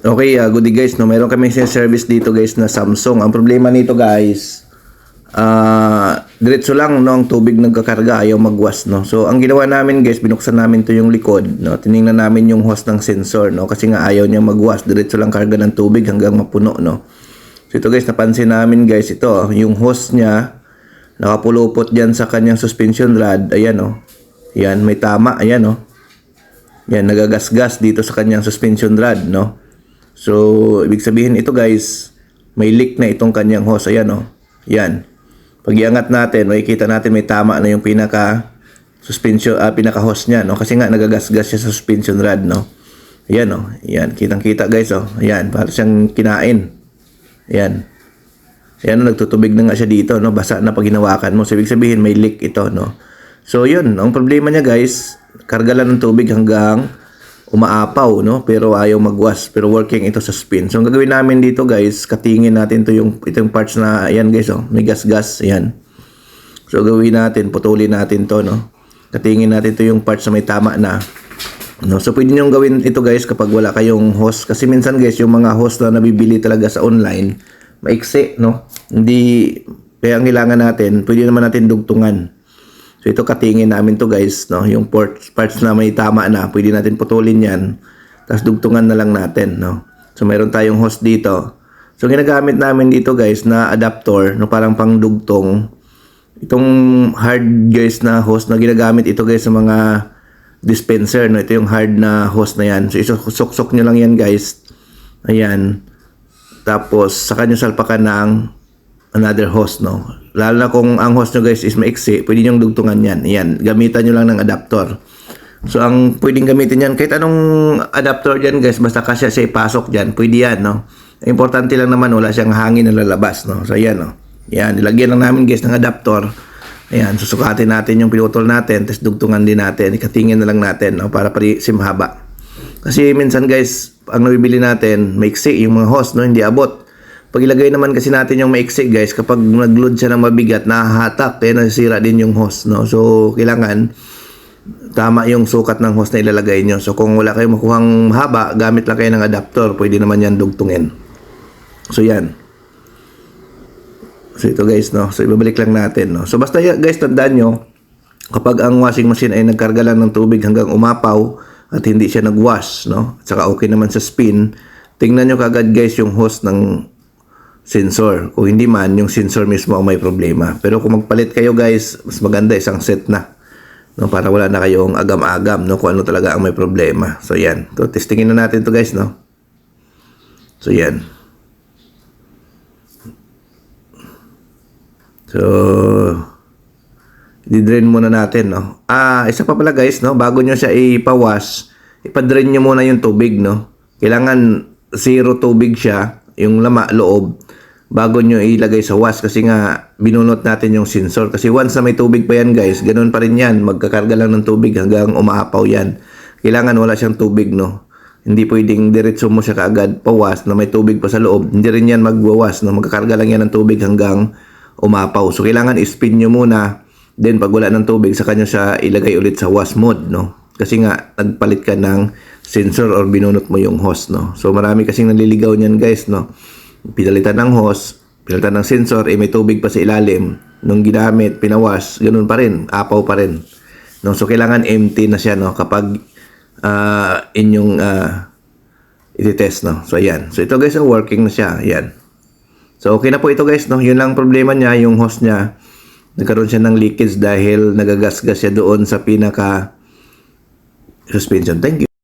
Okay, uh, good day guys. No, meron kami service dito guys na Samsung. Ang problema nito guys, ah diretso lang no, ang tubig nagkakarga, ayaw magwas no. So ang ginawa namin guys, binuksan namin to yung likod, no. Tiningnan namin yung hose ng sensor no kasi nga ayaw niya magwas, diretso lang karga ng tubig hanggang mapuno no. So ito guys, napansin namin guys ito, yung hose niya nakapulupot diyan sa kanyang suspension rod. Ayan oh. Yan, may tama, ayan oh. Yan, nagagasgas dito sa kanyang suspension rod, no? So, ibig sabihin ito guys, may leak na itong kanyang hose. Ayan oh. Yan. Pag iangat natin, makikita natin may tama na yung pinaka suspension, ah, pinaka hose niya, no? Kasi nga nagagasgas siya sa suspension rod, no? Ayan oh. Yan, kitang-kita guys oh. Ayan, para siyang kinain. Ayan. Ayan, oh, nagtutubig na nga siya dito, no? Basa na pag hinawakan mo. So, ibig sabihin may leak ito, no? So, yun. Ang problema niya guys, karga lang ng tubig hanggang umaapaw, no? Pero ayaw magwas. Pero working ito sa spin. So, ang gagawin namin dito, guys, katingin natin to yung, itong parts na, ayan, guys, oh. May gas-gas, ayan. So, gawin natin, putulin natin to, no? Katingin natin to yung parts na may tama na. No, so pwede nyo gawin ito guys kapag wala kayong host kasi minsan guys yung mga host na nabibili talaga sa online maiksi no. Hindi kaya ang kailangan natin, pwede naman natin dugtungan. So ito katingin namin to guys, no, yung port, parts na may tama na, pwede natin putulin 'yan. Tapos dugtungan na lang natin, no. So meron tayong host dito. So ginagamit namin dito guys na adapter, no parang pangdugtong. Itong hard guys na host na ginagamit ito guys sa mga dispenser, no. Ito yung hard na host na 'yan. So isuksok nyo lang 'yan guys. Ayan. Tapos saka nyo salpakan ng another host, no? Lalo na kung ang host nyo guys is maiksi, pwede nyo dugtungan yan. Yan, gamitan nyo lang ng adapter. So, ang pwedeng gamitin yan, kahit anong adapter dyan guys, basta kasya siya ipasok dyan, pwede yan, no? Importante lang naman, wala siyang hangin na lalabas, no? So, yan, no? Yan, nilagyan lang namin guys ng adapter. Ayan, susukatin natin yung pinutol natin, tapos dugtungan din natin, ikatingin na lang natin, no? Para pari simhaba. Kasi minsan guys, ang nabibili natin, maiksi yung mga host, no? Hindi abot. Pag ilagay naman kasi natin yung maiksi guys, kapag nag-load siya ng mabigat, nahahatak, kaya nasisira din yung host, no? So, kailangan tama yung sukat ng host na ilalagay nyo. So, kung wala kayong makuhang mahaba, gamit lang kayo ng adapter, pwede naman yan dugtungin. So, yan. So, ito guys, no? So, ibabalik lang natin, no? So, basta guys, tandaan nyo, kapag ang washing machine ay nagkarga lang ng tubig hanggang umapaw at hindi siya nag-wash, no? At saka okay naman sa spin, tingnan nyo kagad guys yung host ng sensor. Kung hindi man, yung sensor mismo ang may problema. Pero kung magpalit kayo guys, mas maganda isang set na. No, para wala na kayong agam-agam no kung ano talaga ang may problema. So yan. So testingin na natin to guys no. So yan. So di-drain muna natin no. Ah, isa pa pala guys no, bago nyo siya ipa-wash, ipa-drain nyo muna yung tubig no. Kailangan zero tubig siya, yung lama loob bago nyo ilagay sa wash kasi nga binunot natin yung sensor. Kasi once na may tubig pa yan guys ganun pa rin yan. Magkakarga lang ng tubig hanggang umaapaw yan. Kailangan wala siyang tubig no? Hindi pwedeng diretso mo siya kaagad pawas na may tubig pa sa loob. Hindi rin yan magwawas no? Magkakarga lang yan ng tubig hanggang umapaw so kailangan i-spin nyo muna. Then pag wala ng tubig sa kanya siya ilagay ulit sa wash mode no? Kasi nga nagpalit ka ng sensor or binunot mo yung hose no? So marami kasing naliligaw niyan guys no pinalitan ng hose, pinalitan ng sensor, eh may tubig pa sa ilalim. Nung ginamit, pinawas, ganun pa rin, apaw pa rin. No, so kailangan empty na siya no kapag uh, inyong uh, iti-test no. So ayan. So ito guys, ang working na siya. Ayan. So okay na po ito guys no. Yun lang problema niya, yung hose niya. Nagkaroon siya ng leakage dahil nagagasgas siya doon sa pinaka suspension. Thank you.